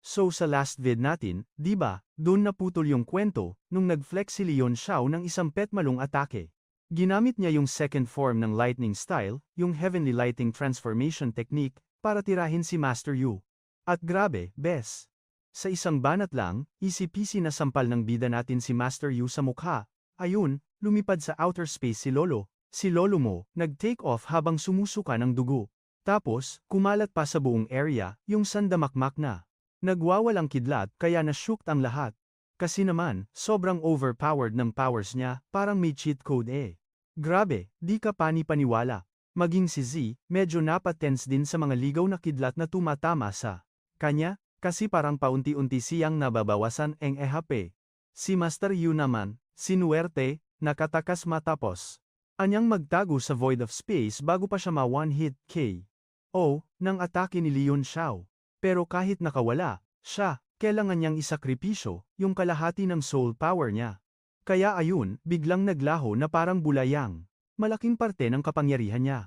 So sa last vid natin, di ba, doon naputol yung kwento, nung nag-flex si Leon Xiao ng isang petmalong atake. Ginamit niya yung second form ng lightning style, yung heavenly lighting transformation technique, para tirahin si Master Yu. At grabe, bes. Sa isang banat lang, easy-peasy na sampal ng bida natin si Master Yu sa mukha. Ayun, lumipad sa outer space si Lolo. Si Lolo mo, nag-take off habang sumusuka ng dugo. Tapos, kumalat pa sa buong area, yung sandamakmak na. Nagwawalang kidlat kaya na-shooked ang lahat. Kasi naman, sobrang overpowered ng powers niya, parang may cheat code eh. Grabe, di ka pani-paniwala. Maging si Z, medyo napatense din sa mga ligaw na kidlat na tumatama sa kanya, kasi parang paunti-unti siyang nababawasan ang EHP. Si Master Yu naman, sinuwerte, nakatakas matapos. Anyang magtago sa Void of Space bago pa siya ma-one-hit K. O, ng atake ni Leon Xiao. Pero kahit nakawala, siya, kailangan niyang isakripisyo, yung kalahati ng soul power niya. Kaya ayun, biglang naglaho na parang bulayang. Malaking parte ng kapangyarihan niya.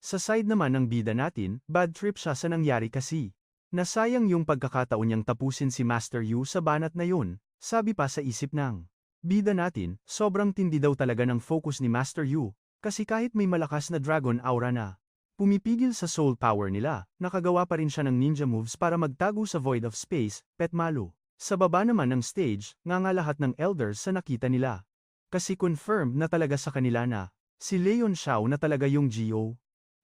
Sa side naman ng bida natin, bad trip siya sa nangyari kasi. Nasayang yung pagkakataon niyang tapusin si Master Yu sa banat na yun, sabi pa sa isip ng bida natin, sobrang tindi daw talaga ng focus ni Master Yu, kasi kahit may malakas na dragon aura na, Pumipigil sa soul power nila, nakagawa pa rin siya ng ninja moves para magtago sa void of space, petmalo. Sa baba naman ng stage, nga nga lahat ng elders sa nakita nila. Kasi confirmed na talaga sa kanila na, si Leon Xiao na talaga yung GO.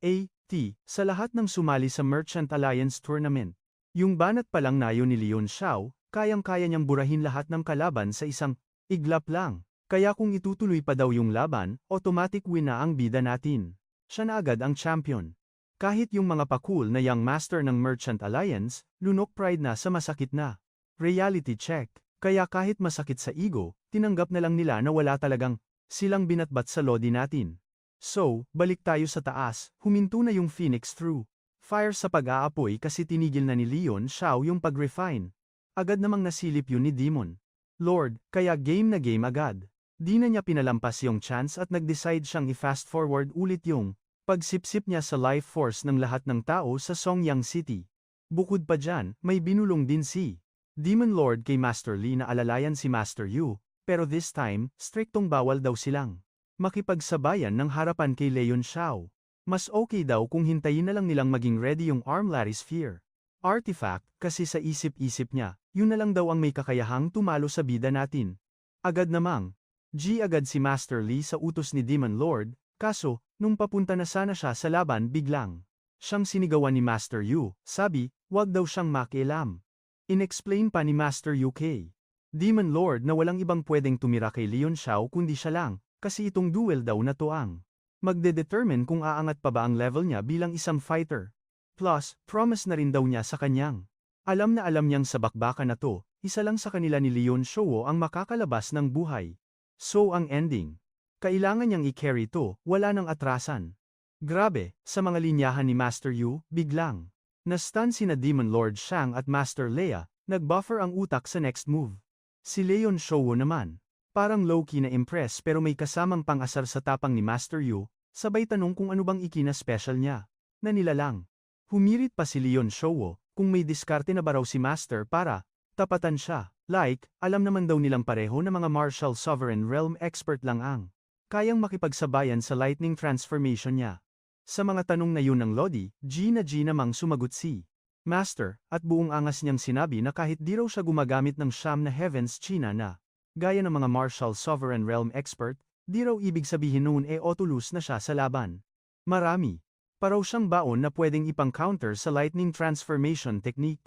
A. T. Sa lahat ng sumali sa Merchant Alliance Tournament. Yung banat pa lang nayo ni Leon Xiao, kayang-kaya niyang burahin lahat ng kalaban sa isang iglap lang. Kaya kung itutuloy pa daw yung laban, automatic win na ang bida natin siya na agad ang champion. Kahit yung mga pakul na young master ng Merchant Alliance, lunok pride na sa masakit na. Reality check. Kaya kahit masakit sa ego, tinanggap na lang nila na wala talagang silang binatbat sa lodi natin. So, balik tayo sa taas, huminto na yung Phoenix through. Fire sa pag-aapoy kasi tinigil na ni Leon Xiao yung pag-refine. Agad namang nasilip yun ni Demon. Lord, kaya game na game agad. Di na niya pinalampas yung chance at nag-decide siyang i-fast forward ulit yung Pagsipsip niya sa life force ng lahat ng tao sa Songyang City. Bukod pa dyan, may binulong din si Demon Lord kay Master Lee na alalayan si Master Yu, pero this time, striktong bawal daw silang makipagsabayan ng harapan kay Leon Xiao. Mas okay daw kung hintayin na lang nilang maging ready yung Armlary Sphere. Artifact, kasi sa isip-isip niya, yun na lang daw ang may kakayahang tumalo sa bida natin. Agad namang, G agad si Master Lee sa utos ni Demon Lord, kaso, Nung papunta na sana siya sa laban biglang, siyang sinigawan ni Master Yu, sabi, wag daw siyang makialam. Inexplain pa ni Master UK. Demon Lord na walang ibang pwedeng tumira kay Leon Xiao kundi siya lang, kasi itong duel daw na to ang magde-determine kung aangat pa ba ang level niya bilang isang fighter. Plus, promise na rin daw niya sa kanyang. Alam na alam niyang sa bakbakan na to, isa lang sa kanila ni Leon Shouwo ang makakalabas ng buhay. So ang ending, kailangan niyang i-carry to, wala nang atrasan. Grabe, sa mga linyahan ni Master Yu, biglang. Na-stun sina Demon Lord Shang at Master Leia, nag-buffer ang utak sa next move. Si Leon Shouwo naman. Parang low-key na impress pero may kasamang pang-asar sa tapang ni Master Yu, sabay tanong kung ano bang ikina special niya. Na nilalang. Humirit pa si Leon Shouwo, kung may diskarte na ba raw si Master para, tapatan siya. Like, alam naman daw nilang pareho na mga martial sovereign realm expert lang ang kayang makipagsabayan sa lightning transformation niya. Sa mga tanong na yun ng Lodi, G na G namang sumagot si Master, at buong angas niyang sinabi na kahit di raw siya gumagamit ng Sham na Heavens China na, gaya ng mga martial sovereign realm expert, di raw ibig sabihin noon e otulus na siya sa laban. Marami. Paraw siyang baon na pwedeng ipang-counter sa lightning transformation technique.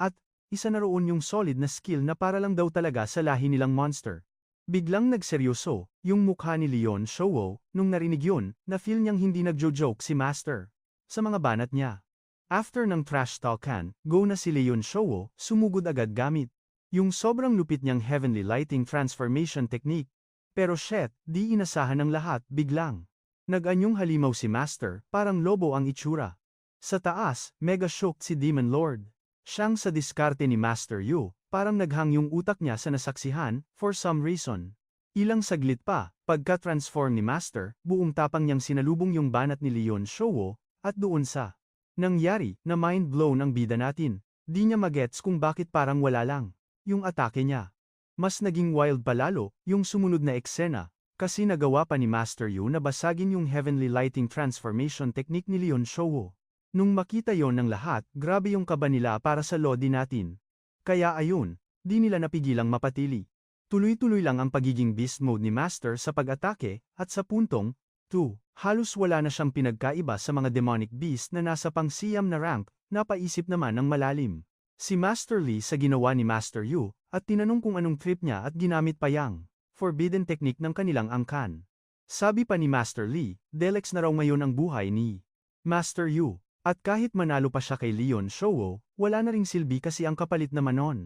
At, isa na roon yung solid na skill na para lang daw talaga sa lahi nilang monster. Biglang nagseryoso, yung mukha ni Leon Shouwo, nung narinig yun, na feel niyang hindi nagjo-joke si Master. Sa mga banat niya. After ng trash talkan, go na si Leon Shouwo, sumugod agad gamit. Yung sobrang lupit niyang heavenly lighting transformation technique. Pero shit, di inasahan ng lahat, biglang. Nag-anyong halimaw si Master, parang lobo ang itsura. Sa taas, mega shocked si Demon Lord. Siyang sa diskarte ni Master Yu, Parang naghang yung utak niya sa nasaksihan, for some reason. Ilang saglit pa, pagka-transform ni Master, buong tapang niyang sinalubong yung banat ni Leon Shouwo, at doon sa nangyari na mind blown ang bida natin. di niya magets kung bakit parang wala lang. Yung atake niya. Mas naging wild palalo, yung sumunod na eksena, kasi nagawa pa ni Master Yu na basagin yung heavenly lighting transformation technique ni Leon Shouwo. Nung makita yon ng lahat, grabe yung kaba nila para sa lodi natin. Kaya ayun, di nila napigilang mapatili. Tuloy-tuloy lang ang pagiging beast mode ni Master sa pag-atake, at sa puntong, 2, halos wala na siyang pinagkaiba sa mga demonic beast na nasa pang-siyam na rank, napaisip naman ng malalim. Si Master Lee sa ginawa ni Master Yu, at tinanong kung anong trip niya at ginamit pa yang forbidden technique ng kanilang angkan. Sabi pa ni Master Lee, Delex na raw ngayon ang buhay ni Master Yu. At kahit manalo pa siya kay Leon Shouwo, wala na ring silbi kasi ang kapalit naman nun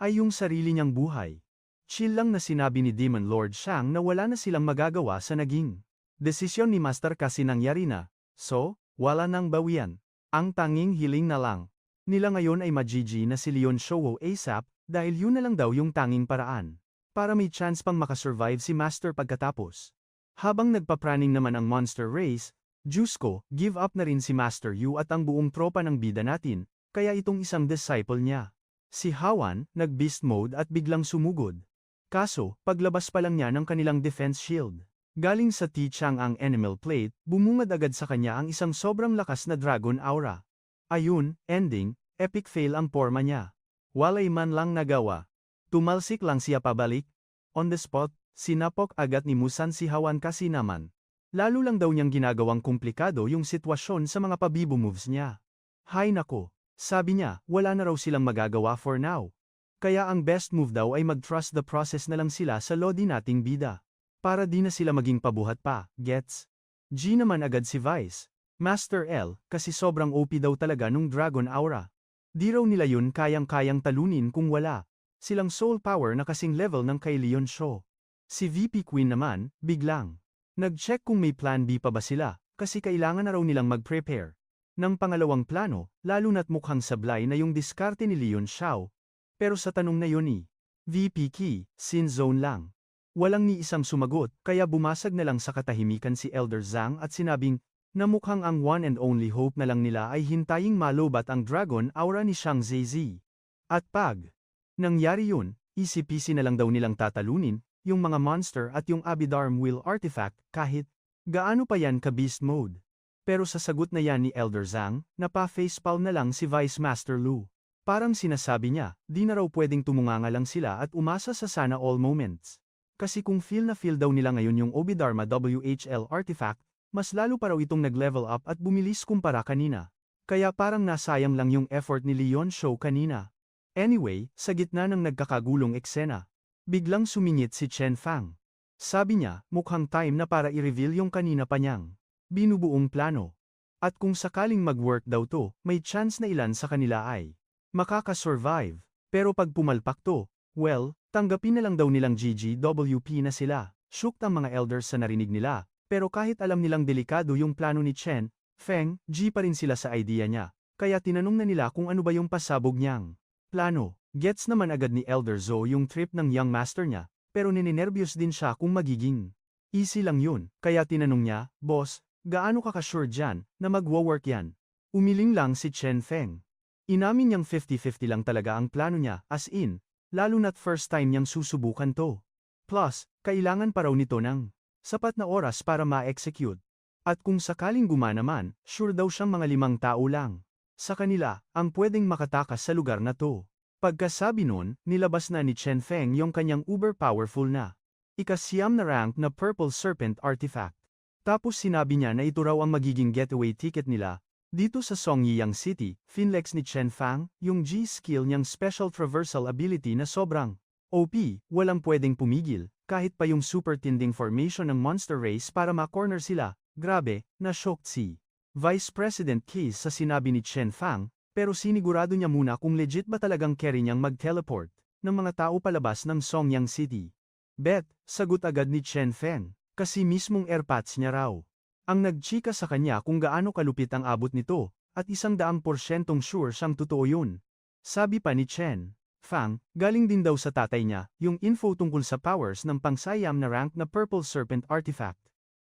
ay yung sarili niyang buhay. Chill lang na sinabi ni Demon Lord Shang na wala na silang magagawa sa naging desisyon ni Master kasi nangyari na, so, wala nang bawian. Ang tanging hiling na lang. Nila ngayon ay majiji na si Leon Shouwo ASAP, dahil yun na lang daw yung tanging paraan. Para may chance pang makasurvive si Master pagkatapos. Habang nagpapraning naman ang Monster Race, Diyos ko, give up na rin si Master Yu at ang buong tropa ng bida natin, kaya itong isang disciple niya. Si Hawan, nag-beast mode at biglang sumugod. Kaso, paglabas pa lang niya ng kanilang defense shield. Galing sa T-Chang ang Animal Plate, bumungad agad sa kanya ang isang sobrang lakas na Dragon Aura. Ayun, ending, epic fail ang forma niya. Walay man lang nagawa. Tumalsik lang siya pabalik. On the spot, sinapok agad ni Musan si Hawan kasi naman. Lalo lang daw niyang ginagawang komplikado yung sitwasyon sa mga pabibo moves niya. Hay nako, sabi niya, wala na raw silang magagawa for now. Kaya ang best move daw ay mag-trust the process na lang sila sa lodi nating bida. Para di na sila maging pabuhat pa, gets? G naman agad si Vice. Master L, kasi sobrang OP daw talaga nung Dragon Aura. Di raw nila yun kayang-kayang talunin kung wala. Silang soul power na kasing level ng kay Leon Shaw. Si VP Queen naman, biglang. Nag-check kung may plan B pa ba sila, kasi kailangan na raw nilang mag-prepare. Nang pangalawang plano, lalo na't mukhang sablay na yung diskarte ni Leon Xiao. Pero sa tanong na yun ni VP Key, sin zone lang. Walang ni isang sumagot, kaya bumasag na lang sa katahimikan si Elder Zhang at sinabing, na mukhang ang one and only hope na lang nila ay hintaying malubat ang dragon aura ni Shang Zizi. At pag nangyari yun, easy-peasy na lang daw nilang tatalunin, yung mga monster at yung Abidarm Wheel artifact, kahit gaano pa yan ka beast mode. Pero sa sagot na yan ni Elder Zhang, napa-facepalm na lang si Vice Master Lu. Parang sinasabi niya, di na raw pwedeng tumunganga lang sila at umasa sa sana all moments. Kasi kung feel na feel daw nila ngayon yung Obidharma WHL artifact, mas lalo pa raw itong nag-level up at bumilis kumpara kanina. Kaya parang nasayang lang yung effort ni Leon Show kanina. Anyway, sa gitna ng nagkakagulong eksena, Biglang sumingit si Chen Fang. Sabi niya, mukhang time na para i-reveal yung kanina pa niyang binubuong plano. At kung sakaling mag-work daw to, may chance na ilan sa kanila ay makakasurvive. Pero pag pumalpak to, well, tanggapin na lang daw nilang GGWP na sila. Shook ang mga elders sa narinig nila, pero kahit alam nilang delikado yung plano ni Chen, Feng, G pa rin sila sa idea niya. Kaya tinanong na nila kung ano ba yung pasabog niyang plano. Gets naman agad ni Elder Zo yung trip ng young master niya, pero nininervyos din siya kung magiging. Easy lang yun, kaya tinanong niya, Boss, gaano ka ka-sure dyan, na magwo-work yan? Umiling lang si Chen Feng. Inamin niyang 50-50 lang talaga ang plano niya, as in, lalo na't first time niyang susubukan to. Plus, kailangan pa raw nito ng sapat na oras para ma-execute. At kung sakaling gumana man, sure daw siyang mga limang tao lang. Sa kanila, ang pwedeng makatakas sa lugar na to. Pagkasabi nun, nilabas na ni Chen Feng yung kanyang uber-powerful na ikasyam na rank na Purple Serpent Artifact. Tapos sinabi niya na ito raw ang magiging getaway ticket nila. Dito sa Songyang City, finlex ni Chen Fang, yung G-skill niyang special traversal ability na sobrang OP, walang pwedeng pumigil, kahit pa yung super tinding formation ng monster race para ma-corner sila, grabe, na-shocked si Vice President Keys sa sinabi ni Chen Fang, pero sinigurado niya muna kung legit ba talagang carry niyang mag-teleport ng mga tao palabas ng Songyang City. Bet, sagot agad ni Chen Feng, kasi mismong airpats niya raw. Ang nagchika sa kanya kung gaano kalupit ang abot nito, at isang daang porsyentong sure siyang totoo yun. Sabi pa ni Chen, Fang, galing din daw sa tatay niya, yung info tungkol sa powers ng pangsayam na rank na Purple Serpent Artifact.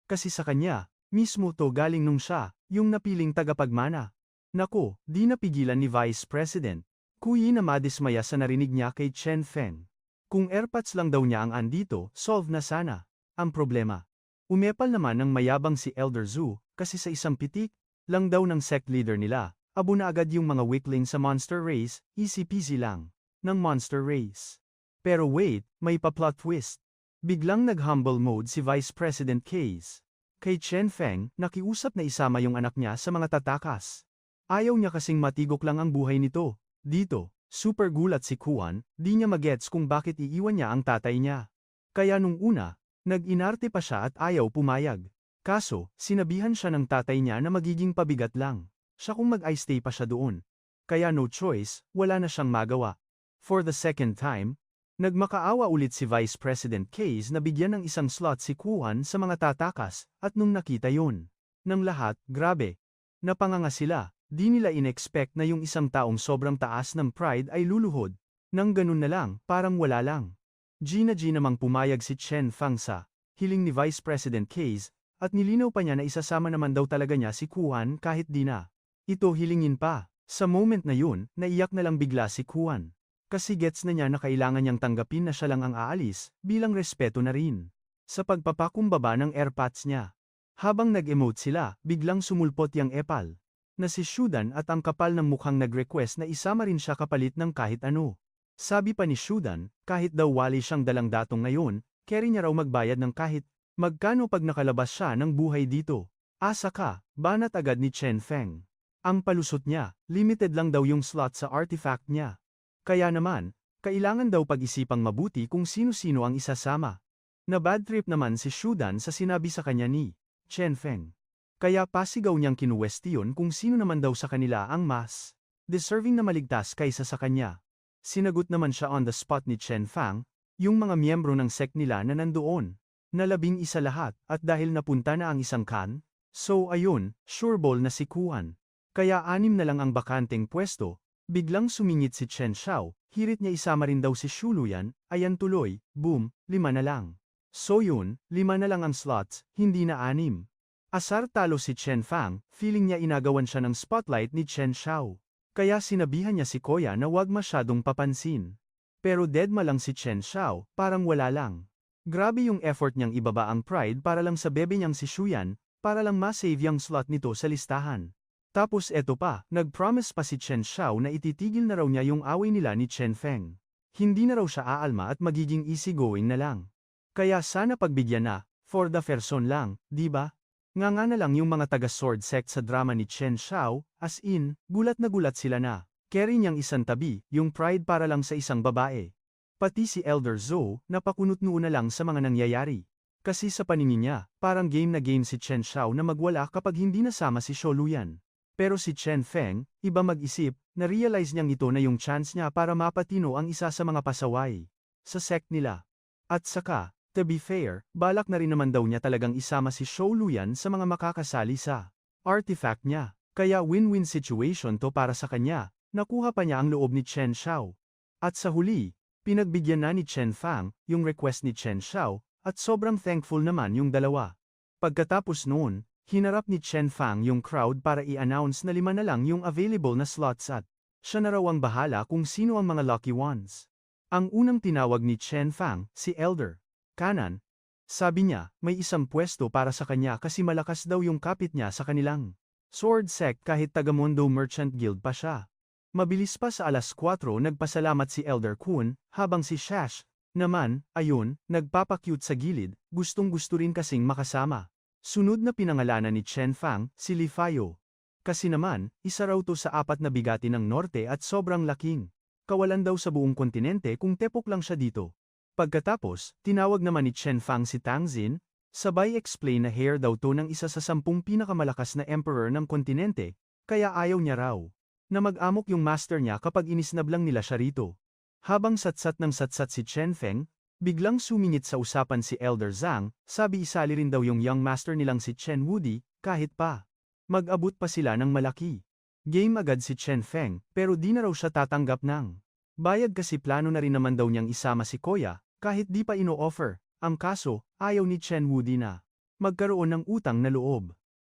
Kasi sa kanya, mismo to galing nung siya, yung napiling tagapagmana. Nako, di napigilan ni Vice President. Kuyi na madismaya sa narinig niya kay Chen Feng. Kung airpods lang daw niya ang andito, solve na sana. Ang problema. Umepal naman ng mayabang si Elder Zhu, kasi sa isang pitik, lang daw ng sect leader nila, abo na agad yung mga weakling sa monster race, easy peasy lang, ng monster race. Pero wait, may pa-plot twist. Biglang nag-humble mode si Vice President Case. Kay Chen Feng, nakiusap na isama yung anak niya sa mga tatakas. Ayaw niya kasing matigok lang ang buhay nito. Dito, super gulat si Kuan, di niya magets kung bakit iiwan niya ang tatay niya. Kaya nung una, nag-inarte pa siya at ayaw pumayag. Kaso, sinabihan siya ng tatay niya na magiging pabigat lang. Siya kung mag-I stay pa siya doon. Kaya no choice, wala na siyang magawa. For the second time, nagmakaawa ulit si Vice President Case na bigyan ng isang slot si Kuan sa mga tatakas, at nung nakita yun, ng lahat, grabe. Napanganga sila, Di nila inexpect na yung isang taong sobrang taas ng pride ay luluhod. Nang ganun na lang, parang wala lang. Gina G namang pumayag si Chen Fang sa hiling ni Vice President Case, at nilinaw pa niya na isasama naman daw talaga niya si Kuan kahit di na. Ito hilingin pa. Sa moment na yun, naiyak na lang bigla si Kuan. Kasi gets na niya na kailangan niyang tanggapin na siya lang ang aalis, bilang respeto na rin. Sa pagpapakumbaba ng airpods niya. Habang nag-emote sila, biglang sumulpot yang epal na si Shudan at ang kapal ng mukhang nag-request na isama rin siya kapalit ng kahit ano. Sabi pa ni Shudan, kahit daw wali siyang dalang datong ngayon, carry niya raw magbayad ng kahit magkano pag nakalabas siya ng buhay dito. Asa ka, banat agad ni Chen Feng. Ang palusot niya, limited lang daw yung slot sa artifact niya. Kaya naman, kailangan daw pag-isipang mabuti kung sino-sino ang isasama. Na bad trip naman si Shudan sa sinabi sa kanya ni Chen Feng. Kaya pasigaw niyang kinuwestiyon kung sino naman daw sa kanila ang mas deserving na maligtas kaysa sa kanya. Sinagot naman siya on the spot ni Chen Fang, yung mga miyembro ng sect nila na nandoon. Nalabing isa lahat, at dahil napunta na ang isang kan, so ayun, sure ball na si Kuan. Kaya anim na lang ang bakanteng pwesto, biglang sumingit si Chen Xiao, hirit niya isama rin daw si Shuluyan, ayan tuloy, boom, lima na lang. So yun, lima na lang ang slots, hindi na anim. Asar talo si Chen Fang, feeling niya inagawan siya ng spotlight ni Chen Xiao. Kaya sinabihan niya si Koya na wag masyadong papansin. Pero deadma lang si Chen Xiao, parang wala lang. Grabe yung effort niyang ibaba ang pride para lang sa bebe niyang si Shuyan, para lang ma-save yung slot nito sa listahan. Tapos eto pa, nag-promise pa si Chen Xiao na ititigil na raw niya yung away nila ni Chen Feng. Hindi na raw siya aalma at magiging easygoing na lang. Kaya sana pagbigyan na, for the person lang, di ba? Nga nga na lang yung mga taga-sword sect sa drama ni Chen Xiao, as in, gulat na gulat sila na. Carry niyang isang tabi, yung pride para lang sa isang babae. Pati si Elder Zhou, napakunot noo na lang sa mga nangyayari. Kasi sa paningin niya, parang game na game si Chen Xiao na magwala kapag hindi nasama si Sholuyan. Pero si Chen Feng, iba mag-isip, na-realize niyang ito na yung chance niya para mapatino ang isa sa mga pasaway. Sa sect nila. At saka, To be fair, balak na rin naman daw niya talagang isama si Shou Luyan sa mga makakasali sa artifact niya. Kaya win-win situation to para sa kanya, nakuha pa niya ang loob ni Chen Xiao. At sa huli, pinagbigyan na ni Chen Fang, yung request ni Chen Xiao, at sobrang thankful naman yung dalawa. Pagkatapos noon, hinarap ni Chen Fang yung crowd para i-announce na lima na lang yung available na slots at siya na raw ang bahala kung sino ang mga lucky ones. Ang unang tinawag ni Chen Fang, si Elder. Kanan. Sabi niya, may isang pwesto para sa kanya kasi malakas daw yung kapit niya sa kanilang sword sect kahit taga-Mondo Merchant Guild pa siya. Mabilis pa sa alas 4 nagpasalamat si Elder Kun, habang si Shash, naman, ayun, nagpapakyut sa gilid, gustong gusto rin kasing makasama. Sunod na pinangalanan ni Chen Fang, si Li Fayo. Kasi naman, isa raw to sa apat na bigati ng norte at sobrang laking. Kawalan daw sa buong kontinente kung tepok lang siya dito. Pagkatapos, tinawag naman ni Chen Fang si Tang Xin, sabay explain na hair daw to ng isa sa sampung pinakamalakas na emperor ng kontinente, kaya ayaw niya raw. Na mag-amok yung master niya kapag inisnab lang nila siya rito. Habang satsat ng satsat si Chen Feng, biglang sumingit sa usapan si Elder Zhang, sabi isali rin daw yung young master nilang si Chen Wudi, kahit pa. Mag-abot pa sila ng malaki. Game agad si Chen Feng, pero di na raw siya tatanggap ng. Bayad kasi plano na rin naman daw niyang isama si Koya, kahit di pa ino-offer, ang kaso, ayaw ni Chen Woody na magkaroon ng utang na loob.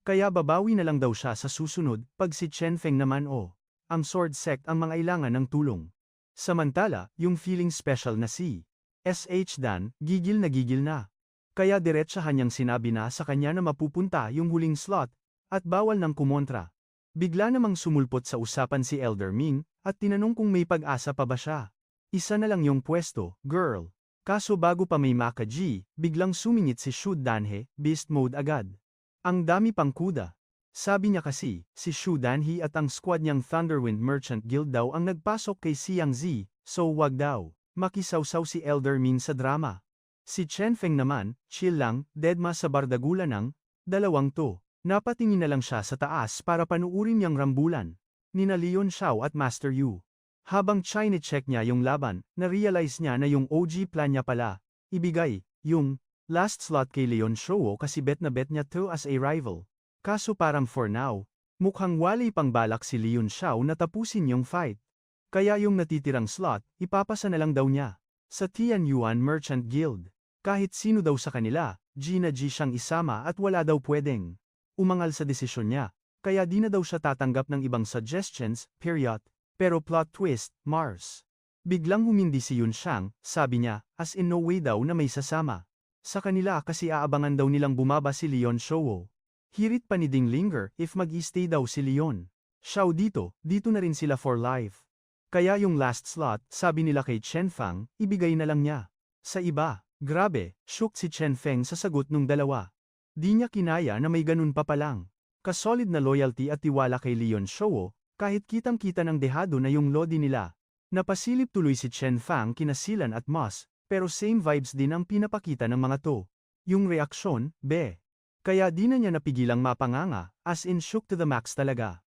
Kaya babawi na lang daw siya sa susunod, pag si Chen Feng naman o. ang sword sect ang mga ilangan ng tulong. Samantala, yung feeling special na si SH Dan, gigil na gigil na. Kaya diretsahan niyang sinabi na sa kanya na mapupunta yung huling slot, at bawal ng kumontra. Bigla namang sumulpot sa usapan si Elder Ming, at tinanong kung may pag-asa pa ba siya. Isa na lang yung pwesto, girl. Kaso bago pa may Maka G, biglang sumingit si Shu Danhe, beast mode agad. Ang dami pang kuda. Sabi niya kasi, si Shu Danhe at ang squad niyang Thunderwind Merchant Guild daw ang nagpasok kay Siang Z, so wag daw. Makisawsaw si Elder Ming sa drama. Si Chen Feng naman, chill lang, deadma sa bardagulan ng, dalawang to. Napatingin na lang siya sa taas para panuurin niyang rambulan. Nina Leon Xiao at Master Yu. Habang chine-check niya yung laban, na-realize niya na yung OG plan niya pala, ibigay, yung, last slot kay Leon Xiao kasi bet na bet niya to as a rival. Kaso parang for now, mukhang wali pang balak si Leon Xiao na tapusin yung fight. Kaya yung natitirang slot, ipapasa na lang daw niya. Sa Tian Yuan Merchant Guild. Kahit sino daw sa kanila, G na G siyang isama at wala daw pwedeng. Umangal sa desisyon niya, kaya di na daw siya tatanggap ng ibang suggestions, period. Pero plot twist, Mars. Biglang humindi si Yun Shang, sabi niya, as in no way daw na may sasama. Sa kanila kasi aabangan daw nilang bumaba si Leon Shouwo. Hirit pa ni Ding Linger if mag-stay daw si Leon. Xiao dito, dito na rin sila for life. Kaya yung last slot, sabi nila kay Chen Fang, ibigay na lang niya. Sa iba, grabe, shook si Chen Feng sa sagot nung dalawa. Di niya kinaya na may ganun pa palang. Kasolid na loyalty at tiwala kay Leon Shouwo, kahit kitang-kita ng dehado na yung lodi nila. Napasilip tuloy si Chen Fang kina Silan at Moss, pero same vibes din ang pinapakita ng mga to. Yung reaksyon, be. Kaya di na niya napigilang mapanganga, as in shook to the max talaga.